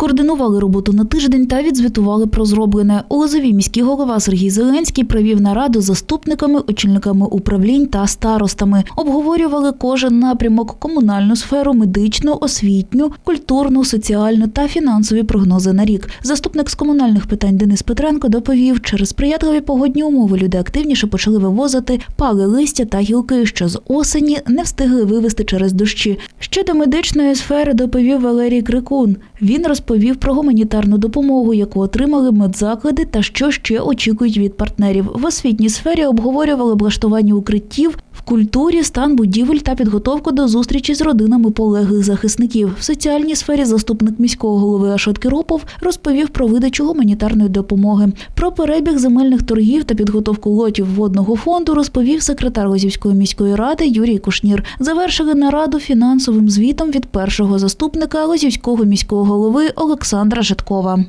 Скоординували роботу на тиждень та відзвітували про зроблене. У Лозовій міський голова Сергій Зеленський провів нараду з заступниками, очільниками управлінь та старостами. Обговорювали кожен напрямок: комунальну сферу, медичну, освітню, культурну, соціальну та фінансові прогнози на рік. Заступник з комунальних питань Денис Петренко доповів, через сприятливі погодні умови люди активніше почали вивозити пали листя та гілки, що з осені не встигли вивезти через дощі. Щодо медичної сфери доповів Валерій Крикун. Він розповів про гуманітарну допомогу, яку отримали медзаклади та що ще очікують від партнерів. В освітній сфері обговорювали облаштування укриттів, культурі стан будівель та підготовку до зустрічі з родинами полеглих захисників. В соціальній сфері заступник міського голови Ашот Киропов розповів про видачу гуманітарної допомоги. Про перебіг земельних торгів та підготовку лотів водного фонду розповів секретар Лозівської міської ради Юрій Кушнір. Завершили нараду фінансовим звітом від першого заступника Лозівського міського голови Олександра Житкова.